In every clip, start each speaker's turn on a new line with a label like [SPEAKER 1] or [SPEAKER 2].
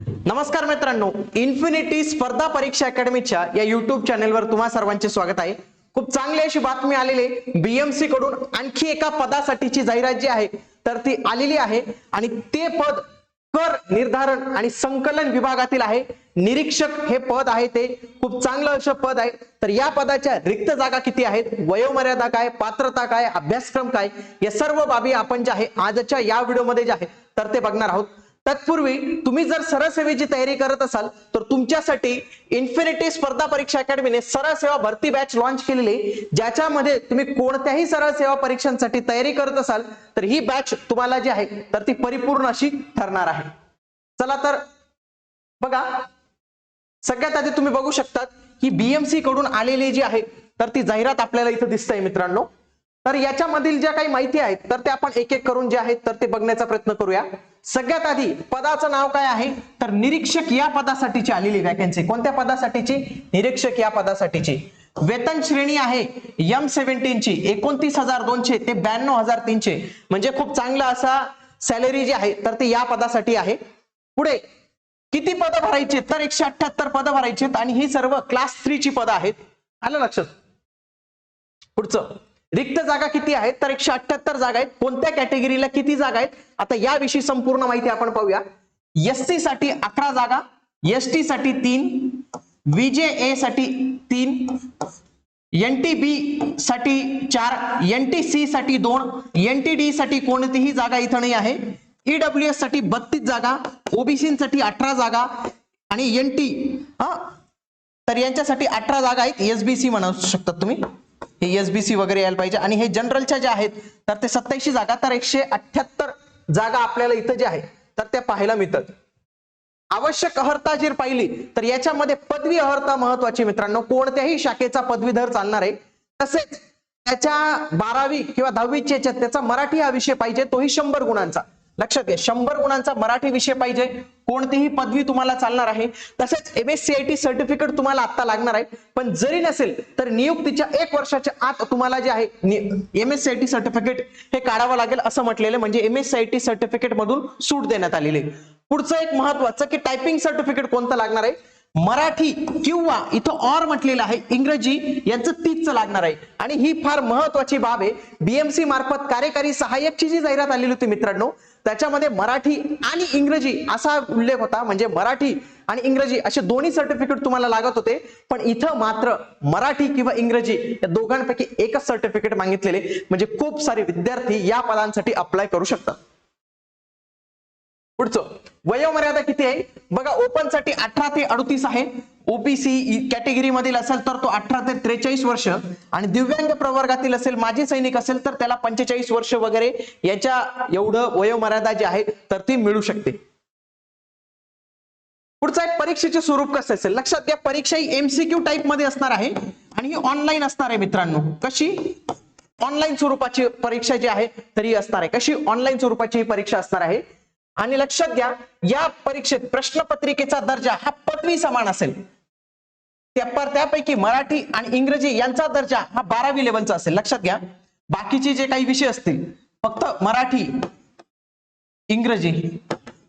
[SPEAKER 1] नमस्कार मित्रांनो इन्फिनिटी स्पर्धा परीक्षा अकॅडमीच्या या युट्यूब चॅनेलवर तुम्हा सर्वांचे स्वागत आहे. खूप चांगली अशी बातमी आलेली बीएमसी कडून आणखी एका पदासाठीची जाहिरात जी आहे तर ती आलेली आहे आणि ते पद कर निर्धारण आणि संकलन विभागातील आहे. निरीक्षक हे पद आहे ते. खूप चांगलं असं पद आहे. तर या पदाच्या रिक्त जागा किती आहेत? वयोमर्यादा काय? पात्रता काय? अभ्यासक्रम काय? या सर्व बाबी आपण जे आहे आजच्या या व्हिडिओमध्ये जे आहे तर ते बघणार आहोत. तत्पूर्वी तुम्ही जर सरळ सेवेची तयारी करत असाल तर तुमच्यासाठी इन्फिनिटी स्पर्धा परीक्षा अकॅडमीने सरळ सेवा भरती बॅच लॉन्च केलेली आहे, ज्याच्यामध्ये तुम्ही कोणत्याही सरळ सेवा परीक्षांसाठी तयारी करत असाल तर ही बॅच तुम्हाला जी आहे तर ती परिपूर्ण अशी ठरणार आहे. चला तर बघा. सगळ्यात आधी तुम्ही बघू शकतात की बीएमसी कडून आलेली जी आहे तर ती जाहिरात आपल्याला इथं दिसतंय मित्रांनो. तर याच्यामधील ज्या काही माहिती आहेत तर ते आपण एक एक करून जे आहेत तर ते बघण्याचा प्रयत्न करूया. सगळ्यात आधी पदाचं नाव काय आहे? तर निरीक्षक या पदासाठीची आलेली वॅकन्सी कोणत्या पदासाठीची? निरीक्षक या पदासाठीची. वेतन श्रेणी आहे एम सेव्हन्टीनची एकोणतीस हजार दोनशे ते ब्याण्णव हजार तीनशे. म्हणजे खूप चांगला असा सॅलरी जी आहे तर ती या पदासाठी आहे. पुढे किती पदं भरायचे तर एकशे अठ्ठ्याहत्तर पदं भरायचे आणि ही सर्व क्लास थ्रीची पदं आहेत. आलं लक्षात? पुढचं. रिक्त जागा किती आहेत? तर एकशे अठ्याहत्तर जागा आहेत. कोणत्या कॅटेगरीला किती जागा आहेत? आता याविषयी संपूर्ण माहिती आपण पाहूया. एससी साठी अकरा जागा एसटी साठी तीन विजे ए साठी तीन एन टी बी साठी चार एन टी सी साठी दोन एन टी डी साठी कोणतीही जागा इथं नाही आहे. ईडब्ल्यू एससाठी बत्तीस जागा ओबीसीसाठी अठरा जागा आणि एन टी तर यांच्यासाठी अठरा जागा आहेत. एसबीसी म्हणू शकतात तुम्ही. हे एसबीसी वगैरे यायला पाहिजे. आणि हे जनरलच्या ज्या आहेत तर ते सत्याऐंशी जागा तर एकशे अठ्ठ्याहत्तर जागा आपल्याला इथं जे आहे तर त्या पाहायला मिळतात. आवश्यक अर्हता जर पाहिली तर याच्यामध्ये पदवी अर्हता महत्वाची मित्रांनो. कोणत्याही शाखेचा पदवीधर चालणार आहे. तसेच त्याच्या बारावी किंवा दहावीच्या याच्यात त्याचा मराठी हा विषय पाहिजे तोही शंभर गुणांचा. लक्षात घ्या शंभर गुणांचा मराठी विषय पाहिजे. कोणतीही पदवी तुम्हाला चालणार आहे. तसेच एमएससीआयटी सर्टिफिकेट तुम्हाला आता लागणार आहे. पण जरी नसेल तर नियुक्तीच्या एक वर्षाच्या आत तुम्हाला जे आहे एमएससीआयटी सर्टिफिकेट हे काढावं लागेल असं म्हटलेलं म्हणजे M S C I T certificate मधून सूट देण्यात आलेली आहे. पुढचं एक महत्वाचं की टायपिंग सर्टिफिकेट कोणतं लागणार आहे? मराठी किंवा इथं ऑर म्हटलेलं आहे इंग्रजी यांचं तीच लागणार आहे. आणि ही फार महत्वाची बाब आहे. बीएमसी मार्फत कार्यकारी सहाय्यकची जी जाहिरात आलेली होती मित्रांनो त्याच्यामध्ये मराठी आणि इंग्रजी असा उल्लेख होता. म्हणजे मराठी आणि इंग्रजी असे दोन्ही सर्टिफिकेट तुम्हाला लागत होते. पण इथं मात्र मराठी किंवा इंग्रजी या दोघांपैकी एकच सर्टिफिकेट मागितलेले. म्हणजे खूप सारे विद्यार्थी या पदांसाठी अप्लाय करू शकतात. पुढचं. वयोमर्यादा किती आहे? बघा ओपनसाठी अठरा ते अडतीस आहे. ओबीसी कॅटेगरी मधील असेल तर तो अठरा ते त्रेचाळीस वर्ष. आणि दिव्यांग प्रवर्गातील असेल माजी सैनिक असेल तर त्याला पंचेचाळीस वर्ष वगैरे. याच्या एवढं वयोमर्यादा जी आहे तर ती मिळू शकते. पुढचं एक परीक्षेचे स्वरूप कसं असेल? लक्षात घ्या परीक्षा ही एमसीक्यू टाईपमध्ये असणार आहे. आणि ही ऑनलाईन असणार आहे मित्रांनो. कशी? ऑनलाईन स्वरूपाची परीक्षा जी आहे तरी असणार आहे. कशी? ऑनलाईन स्वरूपाची ही परीक्षा असणार आहे. आणि लक्षात घ्या या परीक्षेत प्रश्नपत्रिकेचा दर्जा हा पदवी समान असेल. त्या त्यापैकी मराठी आणि इंग्रजी यांचा दर्जा हा बारावी लेवलचा असेल. लक्षात घ्या बाकीचे जे काही विषय असतील फक्त मराठी इंग्रजी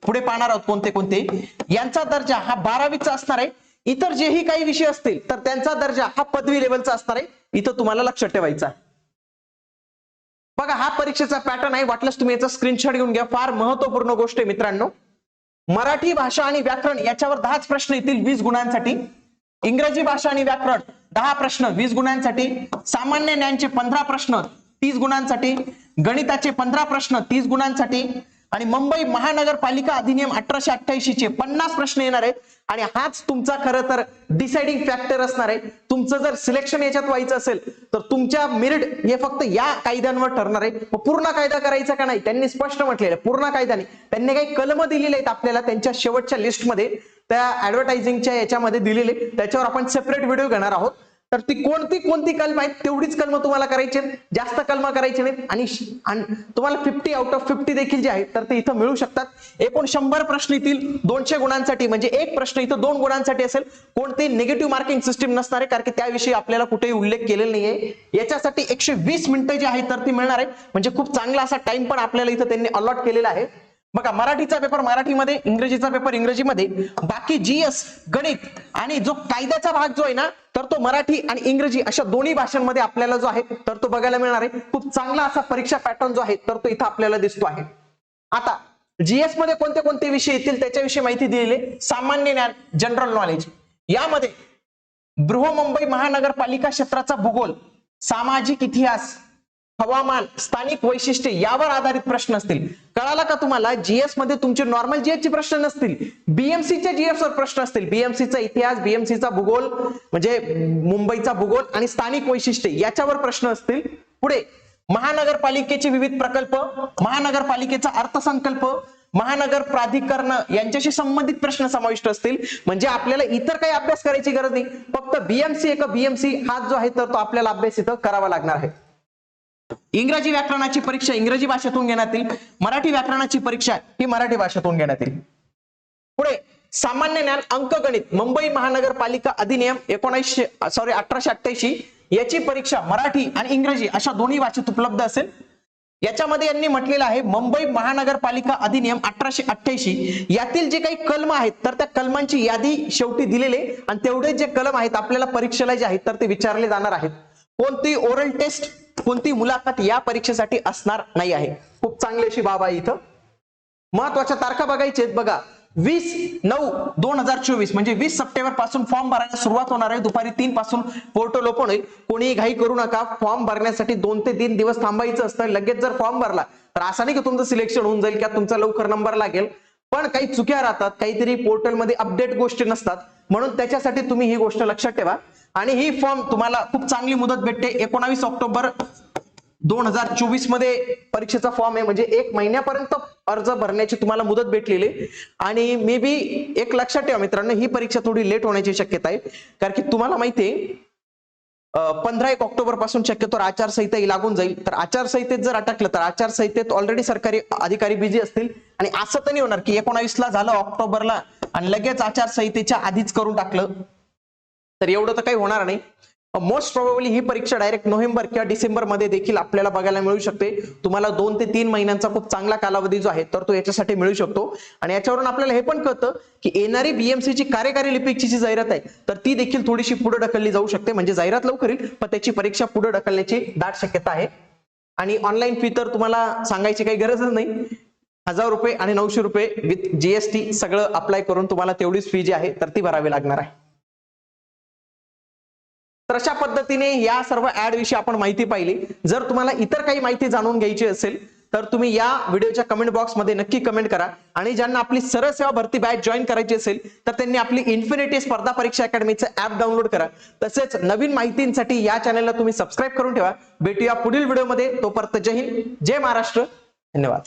[SPEAKER 1] पुढे पाहणार आहोत कोणते कोणते यांचा दर्जा हा बारावीचा असणार आहे. इतर जेही काही विषय असतील तर त्यांचा दर्जा हा पदवी लेवलचा असणार आहे. इथं तुम्हाला लक्षात ठेवायचा आहे. बघा हा परीक्षेचा पॅटर्न आहे. वाटलंच तुम्ही याचा स्क्रीनशॉट घेऊन घ्या. फार महत्त्वपूर्ण गोष्ट आहे मित्रांनो. मराठी भाषा आणि व्याकरण याच्यावर दहाच प्रश्न येतील वीस गुणांसाठी. इंग्रजी भाषा आणि व्याकरण दहा प्रश्न वीस गुणांसाठी. सामान्य ज्ञानचे पंधरा प्रश्न तीस गुणांसाठी. गणिताचे पंधरा प्रश्न तीस गुणांसाठी. आणि मुंबई महानगरपालिका अधिनियम अठराशे अठ्ठ्याऐंशी चे पन्नास प्रश्न येणार आहेत. आणि हाच तुमचा खरं तर डिसाइडिंग फॅक्टर असणार आहे. तुमचं जर सिलेक्शन याच्यात व्हायचं असेल तर तुमच्या मेरिट हे फक्त या कायद्यांवर ठरणार आहे. मग पूर्ण कायदा करायचा का नाही? त्यांनी स्पष्ट म्हटलेलं आहे. पूर्ण कायद्याने त्यांनी काही कलम दिलेले आहेत आपल्याला त्यांच्या शेवटच्या लिस्टमध्ये त्या ऍडव्हर्टायझिंगच्या याच्यामध्ये दिलेले त्याच्यावर आपण सेपरेट व्हिडिओ घेणार आहोत. तर ती कोणती कोणती कलम आहेत? तेवढीच कलम तुम्हाला करायची आहेत. जास्त कलम करायची नाहीत. आणि तुम्हाला फिफ्टी आउट ऑफ फिफ्टी देखील जे आहेत तर ते इथं मिळू शकतात. एकूण शंभर प्रश्न येतील दोनशे गुणांसाठी. म्हणजे एक प्रश्न इथं दोन गुणांसाठी असेल. कोणती निगेटिव्ह मार्किंग सिस्टीम नसणार आहे कारण की त्याविषयी आपल्याला कुठेही उल्लेख केलेला नाहीये. याच्यासाठी एकशे वीस मिनिटं जी आहेत तर ती मिळणार आहे म्हणजे खूप चांगला असा टाइम पण आपल्याला इथं त्यांनी अलॉट केलेला आहे. बघा मराठीचा पेपर मराठीमध्ये इंग्रजीचा पेपर इंग्रजीमध्ये. बाकी जीएस गणित आणि जो कायद्याचा भाग जो आहे ना तो मराठी आणि इंग्रजी अशा दोन्ही भाषांमध्ये आपल्याला जो आहे तर तो बघायला मिळणार आहे. खूप चांगला असा परीक्षा पॅटर्न जो आहे तर तो इथं आपल्याला दिसतो आहे. आता जीएसमध्ये कोणते कोणते विषय येतील त्याच्याविषयी माहिती दिलेली सामान्य ज्ञान जनरल नॉलेज यामध्ये बृहमुंबई महानगरपालिका क्षेत्राचा भूगोल सामाजिक इतिहास हवामान स्थानिक वैशिष्ट्ये यावर आधारित प्रश्न असतील. कळाला का तुम्हाला? जीएसमध्ये तुमचे नॉर्मल जीएस चे प्रश्न नसतील. बीएमसीच्या जीएस वर प्रश्न असतील. बीएमसीचा इतिहास बीएमसीचा भूगोल म्हणजे मुंबईचा भूगोल आणि स्थानिक वैशिष्ट्ये याच्यावर प्रश्न असतील. पुढे महानगरपालिकेचे विविध प्रकल्प महानगरपालिकेचा अर्थसंकल्प महानगर प्राधिकरण यांच्याशी संबंधित प्रश्न समाविष्ट असतील. म्हणजे आपल्याला इतर काही अभ्यास करायची गरज नाही. फक्त बीएमसी एक बीएमसी हा जो आहे तर तो आपल्याला अभ्यास इथं करावा लागणार आहे. इंग्रजी व्याकरणाची परीक्षा इंग्रजी भाषेतून घेण्यात येईल. मराठी व्याकरणाची परीक्षा ही मराठी भाषेतून घेण्यात येईल. पुढे सामान्य ज्ञान अंकगणित मुंबई महानगरपालिका अधिनियम एकोणीसशे सॉरी अठराशे अठ्ठ्याऐंशी याची परीक्षा मराठी आणि इंग्रजी अशा दोन्ही भाषेत उपलब्ध असेल. याच्यामध्ये यांनी म्हटलेलं आहे मुंबई महानगरपालिका अधिनियम अठराशे अठ्ठ्याऐंशी यातील जे काही कलम आहेत तर त्या कलमांची यादी शेवटी दिलेले आणि तेवढे जे कलम आहेत आपल्याला परीक्षेला जे आहेत तर ते विचारले जाणार आहेत. कोणती ओरल टेस्ट कोणती मुलाखत या परीक्षेसाठी असणार नाही आहे. खूप चांगली अशी बाब आहे इथं. महत्त्वाच्या तारखा बघायचे बघा. वीस नऊ दोन हजार चोवीस म्हणजे वीस सप्टेंबरपासून फॉर्म भरायला सुरुवात होणार आहे. दुपारी तीन पासून पोर्टल ओपन होईल. कोणीही घाई करू नका. फॉर्म भरण्यासाठी दोन ते तीन दिवस थांबायचं असतं. लगेच जर फॉर्म भरला तर असं नाही की तुमचं सिलेक्शन होऊन जाईल किंवा तुमचा लवकर नंबर लागेल. पण काही चुक्या राहतात. काहीतरी पोर्टलमध्ये अपडेट गोष्टी नसतात. म्हणून त्याच्यासाठी तुम्ही ही गोष्ट लक्षात ठेवा. आणि ही फॉर्म तुम्हाला खूप चांगली मुदत भेटते. एकोणावीस ऑक्टोबर दोन हजार चोवीसमध्ये परीक्षेचा फॉर्म आहे. म्हणजे एक महिन्यापर्यंत अर्ज भरण्याची तुम्हाला मुदत भेटलेली. आहे. आणि मे बी एक लक्षात ठेवा मित्रांनो ही परीक्षा थोडी लेट होण्याची शक्यता आहे. कारण की तुम्हाला माहिती आहे पंधरा एक ऑक्टोबरपासून शक्यतो आचारसंहिता ही लागून जाईल. तर आचारसंहितेत जर अटकलं तर आचारसंहितेत ऑलरेडी सरकारी अधिकारी बिझी असतील. आणि असं तर नाही होणार की एकोणावीसला झालं ऑक्टोबरला आणि लगेच आचारसंहितेच्या आधीच करून टाकलं. तर एवढं तर काही होणार नाही. मोस्ट प्रोबेबली ही परीक्षा डायरेक्ट नोव्हेंबर किंवा डिसेंबरमध्ये देखील आपल्याला बघायला मिळू शकते. तुम्हाला दोन ते तीन महिन्यांचा खूप चांगला कालावधी जो आहे तर तो याच्यासाठी मिळू शकतो. आणि याच्यावरून आपल्याला हे पण कळतं की येणारी बीएमसी ची कार्यकारी लिपिकची जी जाहिरात आहे तर ती देखील थोडीशी पुढे ढकलली जाऊ शकते. म्हणजे जाहिरात लवकर येईल पण त्याची परीक्षा पुढे ढकलण्याची दाट शक्यता आहे. आणि ऑनलाईन फी तर तुम्हाला सांगायची काही गरजच नाही. हजार रुपये आणि नऊशे रुपये विथ जीएसटी सगळं अप्लाय करून तुम्हाला तेवढीच फी जी आहे तर ती भरावी लागणार आहे. तर अशा पद्धतीने या सर्व ऍड विषयी आपण माहिती पाहिली. जर तुम्हाला इतर काही माहिती जाणून घ्यायची असेल तर तुम्ही या व्हिडिओच्या कमेंट बॉक्समध्ये नक्की कमेंट करा. आणि ज्यांना आपली सरळ सेवा भरती बॅच जॉईन करायची असेल तर त्यांनी आपली इन्फिनिटी स्पर्धा परीक्षा अकॅडमीचं ऍप डाउनलोड करा. तसेच नवीन माहितींसाठी या चॅनलला तुम्ही सबस्क्राईब करून ठेवा. भेटूया पुढील व्हिडिओमध्ये तोपर्यंत जय हिंद जय महाराष्ट्र. धन्यवाद.